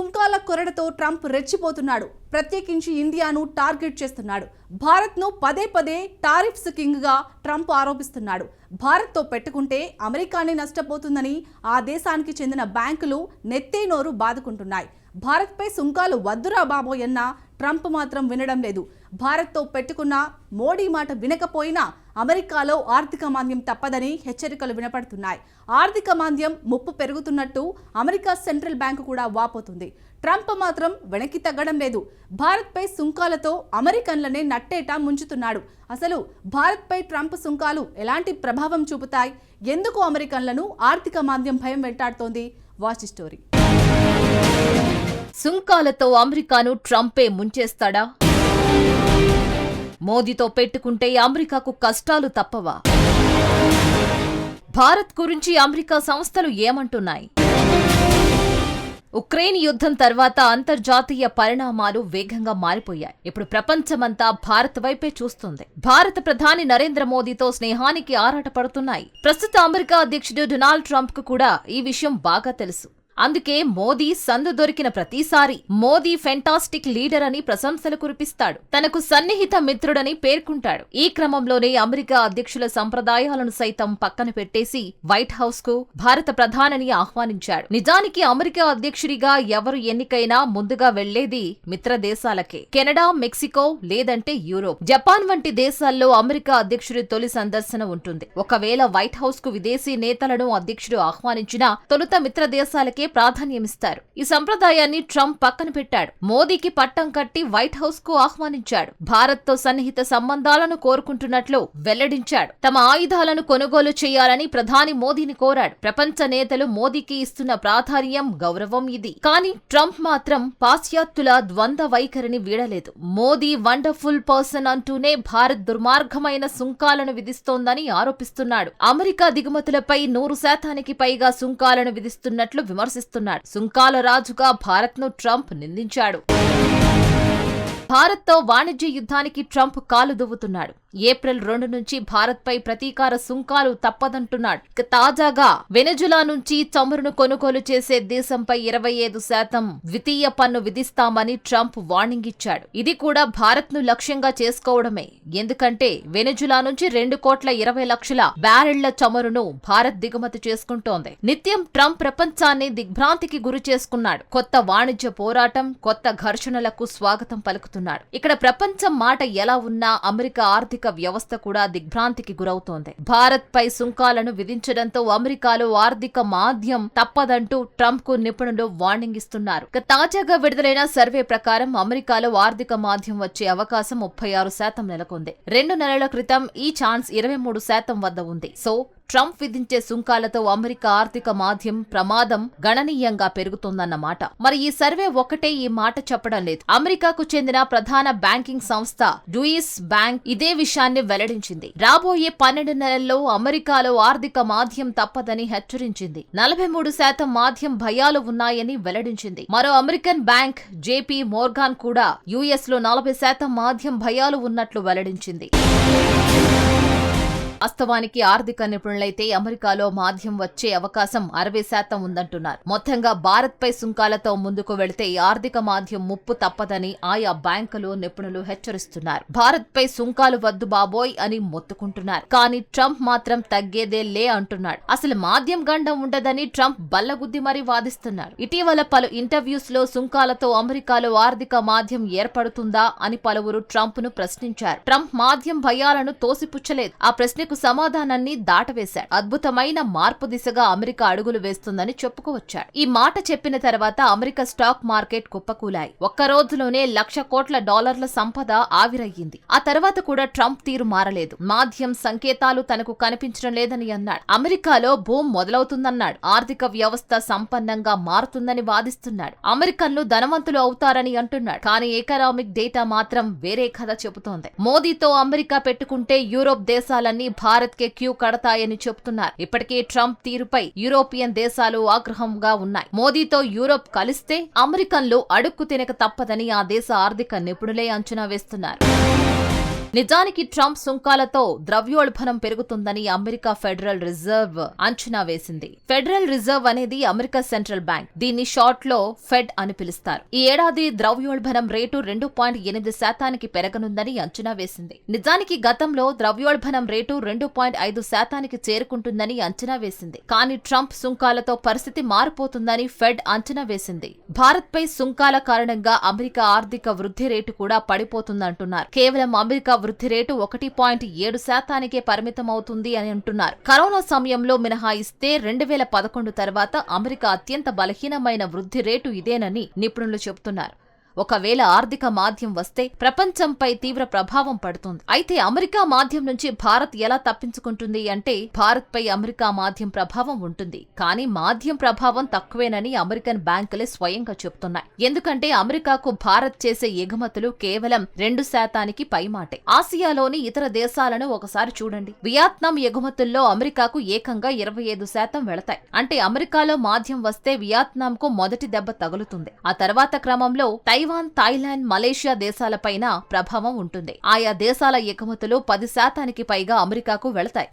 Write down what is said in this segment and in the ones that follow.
సుంకాల కొరడతో ట్రంప్ రెచ్చిపోతున్నాడు. ప్రత్యేకించి ఇండియాను టార్గెట్ చేస్తున్నాడు. భారత్ను పదే పదే టారిఫ్స్ కింగ్గా ట్రంప్ ఆరోపిస్తున్నాడు. భారత్తో పెట్టుకుంటే అమెరికానే నష్టపోతుందని ఆ దేశానికి చెందిన బ్యాంకులు నెత్తే నోరు బాదుకుంటున్నాయి. భారత్పై సుంకాలు వద్దురా బాబోయన్న ట్రంప్ మాత్రం వినడం లేదు. భారత్తో పెట్టుకున్న మోడీ మాట వినకపోయినా అమెరికాలో ఆర్థిక మాంద్యం తప్పదని హెచ్చరికలు వినపడుతున్నాయి. ఆర్థిక మాంద్యం ముప్పు పెరుగుతున్నట్టు అమెరికా సెంట్రల్ బ్యాంకు కూడా వాపోతుంది. ట్రంప్ మాత్రం వెనక్కి తగ్గడం లేదు. భారత్పై సుంకాలతో అమెరికన్లనే నట్టేట ముంచుతున్నాడు. అసలు భారత్పై ట్రంప్ సుంకాలు ఎలాంటి ప్రభావం చూపుతాయి? ఎందుకు అమెరికన్లను ఆర్థిక మాంద్యం భయం వెంటాడుతోంది? Watch story. సుంకాలతో అమెరికాను ట్రంపే ముంచేస్తాడా? మోదీతో పెట్టుకుంటే అమెరికాకు కష్టాలు తప్పవా? భారత్ గురించి అమెరికా సంస్థలు ఏమంటున్నాయి? ఉక్రెయిన్ యుద్ధం తర్వాత అంతర్జాతీయ పరిణామాలు వేగంగా మారిపోయాయి. ఇప్పుడు ప్రపంచమంతా భారత్ వైపే చూస్తుంది. భారత ప్రధాని నరేంద్ర మోదీతో స్నేహానికి ఆరాటపడుతున్నాయి. ప్రస్తుత అమెరికా అధ్యక్షుడు డొనాల్డ్ ట్రంప్కు కూడా ఈ విషయం బాగా తెలుసు. అందుకే మోదీ సందు దొరికిన ప్రతిసారి మోదీ ఫెంటాస్టిక్ లీడర్ అని ప్రశంసలు కురిపిస్తాడు. తనకు సన్నిహిత మిత్రుడని పేర్కొంటాడు. ఈ క్రమంలోనే అమెరికా అధ్యక్షుల సంప్రదాయాలను సైతం పక్కన పెట్టేసి వైట్ హౌస్కు భారత ప్రధానిని ఆహ్వానించాడు. నిజానికి అమెరికా అధ్యక్షుడిగా ఎవరు ఎన్నికైనా ముందుగా వెళ్ళేది మిత్ర దేశాలకే. కెనడా మెక్సికో లేదంటే యూరోప్. జపాన్ వంటి దేశాల్లో అమెరికా అధ్యక్షుడి తొలి సందర్శన ఉంటుంది. ఒకవేళ వైట్ హౌస్కు విదేశీ నేతలను అధ్యక్షుడు ఆహ్వానించినా తొలుత మిత్రదేశాలకే ప్రాధాన్యమిస్తారు. ఈ సంప్రదాయాన్ని ట్రంప్ పక్కన పెట్టాడు. మోదీకి పట్టం కట్టి వైట్ హౌస్కు ఆహ్వానించాడు. భారత్తో సన్నిహిత సంబంధాలను కోరుకుంటున్నట్లు వెల్లడించాడు. తమ ఆయుధాలను కొనుగోలు చేయాలని ప్రధాని మోదీని కోరాడు. ప్రపంచ నేతలు మోదీకి ఇస్తున్న ప్రాధాన్యం గౌరవం ఇది. కానీ ట్రంప్ మాత్రం పాశ్చాత్యుల ద్వంద్వ వైఖరిని వీడలేదు. మోదీ వండర్ఫుల్ పర్సన్ అంటూనే భారత్ దుర్మార్గమైన సుంకాలను విధిస్తోందని ఆరోపిస్తున్నాడు. అమెరికా దిగుమతులపై నూరు శాతానికి పైగా సుంకాలను విధిస్తున్నట్లు విమర్శ విమర్శిస్తున్నాడు సుంకాల రాజుగా భారత్ను ట్రంప్ నిందించాడు. భారత్తో వాణిజ్య యుద్ధానికి ట్రంప్ కాలు దువ్వుతున్నాడు. ఏప్రిల్ రెండు నుంచి భారత్పై ప్రతీకార సుంకాలు తప్పదంటున్నాడు. తాజాగా వెనజులా నుంచి చమురును కొనుగోలు చేసే దేశంపై ఇరవై ఐదు శాతం ద్వితీయ పన్ను విధిస్తామని ట్రంప్ వార్నింగ్ ఇచ్చాడు. ఇది కూడా భారత్ను లక్ష్యంగా చేసుకోవడమే. ఎందుకంటే వెనజులా నుంచి రెండు కోట్ల ఇరవై లక్షల బ్యారెళ్ళ చమురును భారత్ దిగుమతి చేసుకుంటోంది. నిత్యం ట్రంప్ ప్రపంచాన్ని దిగ్భ్రాంతికి గురి చేసుకున్నాడు. కొత్త వాణిజ్య పోరాటం కొత్త ఘర్షణలకు స్వాగతం పలుకుతున్నాడు. ఇక్కడ ప్రపంచం మాట ఎలా ఉన్నా అమెరికా ఆర్థిక వ్యవస్థ కూడా దిగ్భ్రాంతికి గురవుతోంది. భారత్ పై సుంకాలను విధించడంతో అమెరికాలో ఆర్థిక మాధ్యం తప్పదంటూ ట్రంప్కు నిపుణులు వార్నింగ్ ఇస్తున్నారు. తాజాగా విడుదలైన సర్వే ప్రకారం అమెరికాలో ఆర్థిక మాధ్యం వచ్చే అవకాశం ముప్పై ఆరు శాతం నెలకొంది. రెండు నెలల క్రితం ఈ ఛాన్స్ ఇరవై మూడు శాతం వద్ద ఉంది. సో ట్రంప్ విధించే సుంకాలతో అమెరికా ఆర్థిక మాధ్యం ప్రమాదం గణనీయంగా పెరుగుతోందన్నమాట మరి ఈ సర్వే ఒక్కటే ఈ మాట చెప్పడం లేదు. అమెరికాకు చెందిన ప్రధాన బ్యాంకింగ్ సంస్థ డూయిస్ బ్యాంక్ ఇదే విషయాన్ని వెల్లడించింది. రాబోయే పన్నెండు నెలల్లో అమెరికాలో ఆర్థిక మాధ్యం తప్పదని హెచ్చరించింది. నలభై మూడు శాతం మాధ్యం భయాలు ఉన్నాయని వెల్లడించింది. మరో అమెరికన్ బ్యాంక్ జేపీ మోర్గాన్ కూడా యుఎస్లో నలభై శాతం మాధ్యం భయాలు ఉన్నట్లు వెల్లడించింది. వాస్తవానికి ఆర్థిక నిపుణులైతే అమెరికాలో మాధ్యం వచ్చే అవకాశం అరవై శాతం ఉందంటున్నారు. మొత్తంగా భారత్ పై సుంకాలతో ముందుకు వెళితే ఆర్థిక మాధ్యం ముప్పు తప్పదని ఆయా బ్యాంకులు నిపుణులు హెచ్చరిస్తున్నారు. భారత్ పై సుంకాలు వద్దు బాబోయ్ అని మొత్తుకుంటున్నారు. కానీ ట్రంప్ మాత్రం తగ్గేదే లే అంటున్నాడు. అసలు మాధ్యం గండం ఉండదని ట్రంప్ బల్లగుద్ది మరీ వాదిస్తున్నాడు ఇటీవల పలు ఇంటర్వ్యూస్లో సుంకాలతో అమెరికాలో ఆర్థిక మాధ్యం ఏర్పడుతుందా అని పలువురు ట్రంప్ను ప్రశ్నించారు. ట్రంప్ మాధ్యం భయాలను తోసిపుచ్చలేదు. ఆ ప్రశ్నకు సమాధానాన్ని దాటవేశాడు. అద్భుతమైన మార్పు దిశగా అమెరికా అడుగులు వేస్తుందని చెప్పుకోవచ్చాడు. ఈ మాట చెప్పిన తర్వాత అమెరికా స్టాక్ మార్కెట్ కుప్పకూలాయి. ఒక్క రోజులోనే లక్ష కోట్ల డాలర్ల సంపద ఆవిరయ్యింది. ఆ తర్వాత కూడా ట్రంప్ తీరు మారలేదు. మాధ్యం సంకేతాలు తనకు కనిపించడం లేదని అన్నాడు. అమెరికాలో భూమ్ మొదలవుతుందన్నాడు. ఆర్థిక వ్యవస్థ సంపన్నంగా మారుతుందని వాదిస్తున్నాడు. అమెరికన్లు ధనవంతులు అవుతారని అంటున్నాడు. కానీ ఎకనామిక్ డేటా మాత్రం వేరే కథ చెబుతోంది. మోదీతో అమెరికా పెట్టుకుంటే యూరోప్ దేశాలన్నీ భారత్ కే క్యూ కడతాయని చెబుతున్నారు ఇప్పటికే ట్రంప్ తీరుపై యూరోపియన్ దేశాలు ఆగ్రహంగా ఉన్నాయి. మోదీతో యూరోప్ కలిస్తే అమెరికన్లు అడుక్కు తినక తప్పదని ఆ దేశ ఆర్థిక నిపుణులే అంచనా వేస్తున్నారు. నిజానికి ట్రంప్ సుంకాలతో ద్రవ్యోల్బణం పెరుగుతుందని అమెరికా ఫెడరల్ రిజర్వ్ అంచనా వేసింది. ఫెడరల్ రిజర్వ్ అనేది అమెరికా సెంట్రల్ బ్యాంక్. దీన్ని షార్ట్లో ఫెడ్ అని పిలుస్తారు. ఈ ఏడాది ద్రవ్యోల్బణం రేటు రెండు పాయింట్ ఎనిమిది శాతానికి పెరగనుందని అంచనా వేసింది. నిజానికి గతంలో ద్రవ్యోల్బణం రేటు రెండు పాయింట్ ఐదు శాతానికి చేరుకుంటుందని అంచనా వేసింది. కానీ ట్రంప్ సుంకాలతో పరిస్థితి మారిపోతుందని ఫెడ్ అంచనా వేసింది. భారత్పై సుంకాల కారణంగా అమెరికా ఆర్థిక వృద్ధి రేటు కూడా పడిపోతుందంటున్నారు. కేవలం అమెరికా వృద్ధి రేటు ఒకటి పాయింట్ ఏడు శాతానికే పరిమితమవుతుంది అని అంటున్నారు. కరోనా సమయంలో మినహాయిస్తే రెండు వేల పదకొండు తర్వాత అమెరికా అత్యంత బలహీనమైన వృద్ధి రేటు ఇదేనని నిపుణులు చెబుతున్నారు. ఒకవేళ ఆర్థిక మాధ్యం వస్తే ప్రపంచంపై తీవ్ర ప్రభావం పడుతుంది. అయితే అమెరికా మాధ్యం నుంచి భారత్ ఎలా తప్పించుకుంటుంది అంటే భారత్ పై అమెరికా మాధ్యం ప్రభావం ఉంటుంది. కానీ మాధ్యం ప్రభావం తక్కువేనని అమెరికన్ బ్యాంకులే స్వయంగా చెబుతున్నాయి. ఎందుకంటే అమెరికాకు భారత్ చేసే ఎగుమతులు కేవలం రెండు శాతానికి పైమాటే. ఆసియాలోని ఇతర దేశాలను ఒకసారి చూడండి. వియత్నాం ఎగుమతుల్లో అమెరికాకు ఏకంగా ఇరవై ఐదు శాతం వెళతాయి. అంటే అమెరికాలో మాధ్యం వస్తే వియత్నాంకు మొదటి దెబ్బ తగులుతుంది. ఆ తర్వాత క్రమంలో తైవాన్ థాయిలాండ్ మలేషియా దేశాలపైన ప్రభావం ఉంటుంది. ఆయా దేశాల ఎగుమతులు పది శాతానికి పైగా అమెరికాకు వెళతాయి.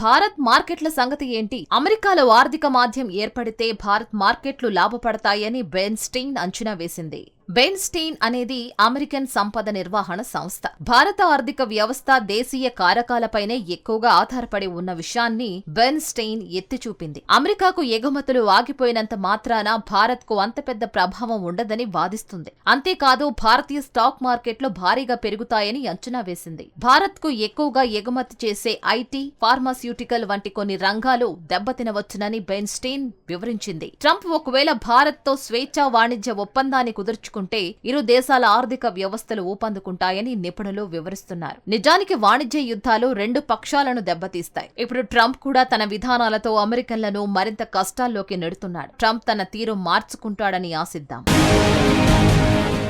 భారత్ మార్కెట్ల సంగతి ఏంటి? అమెరికాలో ఆర్థిక మాధ్యం ఏర్పడితే భారత్ మార్కెట్లు లాభపడతాయని బెన్ స్టీన్ అంచనా వేసింది. బెన్ స్టెయిన్ అనేది అమెరికన్ సంపద నిర్వహణ సంస్థ. భారత ఆర్థిక వ్యవస్థ దేశీయ కారకాలపైనే ఎక్కువగా ఆధారపడి ఉన్న విషయాన్ని బెన్స్టెయిన్ ఎత్తి చూపింది అమెరికాకు ఎగుమతులు ఆగిపోయినంత మాత్రాన భారత్కు అంత పెద్ద ప్రభావం ఉండదని వాదిస్తుంది. అంతేకాదు భారతీయ స్టాక్ మార్కెట్లు భారీగా పెరుగుతాయని అంచనా వేసింది. భారత్కు ఎక్కువగా ఎగుమతి చేసే ఐటీ ఫార్మాస్యూటికల్ వంటి కొన్ని రంగాలు దెబ్బతినవచ్చునని బెన్స్టెయిన్ వివరించింది. ట్రంప్ ఒకవేళ భారత్తో స్వేచ్ఛా వాణిజ్య ఒప్పందాన్ని కుదుర్చు కుదుర్చుకుంటే ఇరు దేశాల ఆర్థిక వ్యవస్థలు ఊపందుకుంటాయని నిపుణులు వివరిస్తున్నారు. నిజానికి వాణిజ్య యుద్ధాలు రెండు పక్షాలను దెబ్బతీస్తాయి. ఇప్పుడు ట్రంప్ కూడా తన విధానాలతో అమెరికన్లను మరింత కష్టాల్లోకి నెడుతున్నాడు. ట్రంప్ తన తీరు మార్చుకుంటాడని ఆశిద్దాం.